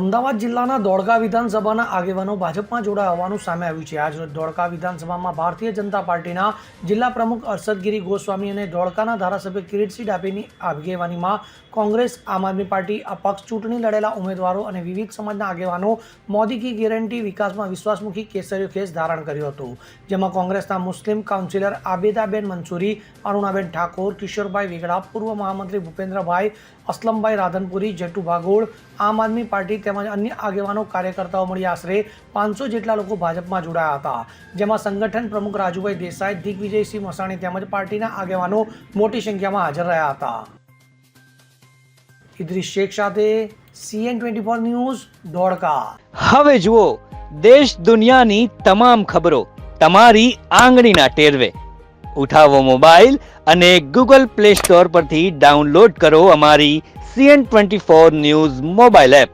અમદાવાદ જિલ્લાના દોડકા વિધાનસભાના આગેવાનો ભાજપમાં જોડાયા હોવાનું સામે આવ્યું છે. આજ દોડકા વિધાનસભામાં ભારતીય જનતા પાર્ટીના જિલ્લા પ્રમુખ અરસદગીરી ગોસ્વામી અને દોડકાના ધારાસભ્ય કિરીટસિંહ ડાભીની આગેવાનીમાં કોંગ્રેસ, આમ આદમી પાર્ટી, અપક્ષ ચૂંટણી લડેલા ઉમેદવારો અને વિવિધ સમાજના આગેવાનો મોદી કી ગેરંટી, વિકાસમાં વિશ્વાસમુખી કેસરીયો કેસ ધારણ કર્યું હતું. જેમાં કોંગ્રેસના મુસ્લિમ કાઉન્સિલર આબેદાબેન મંસૂરી, અરુણાબેન ઠાકોર, કિશોરભાઈ વેગડા, પૂર્વ મહામંત્રી ભૂપેન્દ્રભાઈ અસલમભાઈ રાધનપુરી જટુ ભાગોળ, આમ આદમી પાર્ટી તેમજ અન્ય આગેવાનો, કાર્યકર્તાઓ મળી આશરે પાંચસો જેટલા લોકો ભાજપમાં જોડાયા હતા. જેમાં સંગઠન પ્રમુખ રાજુભાઈ દેસાઈ, દિગ્વિજયસિંહ મસાણી તેમજ પાર્ટીના આગેવાનો મોટી સંખ્યામાં હાજર રહ્યા હતા. ઇદ્રિસ શેખ સાથે CN twenty four news, Dholka. હવે જુઓ, દેશ દુનિયાની તમામ ખબરો તમારી આંગળીના ટેરવે. ઉઠાવો મોબાઈલ અને ગૂગલ પ્લે સ્ટોર પરથી ડાઉનલોડ કરો અમારી CN twenty four news mobile app.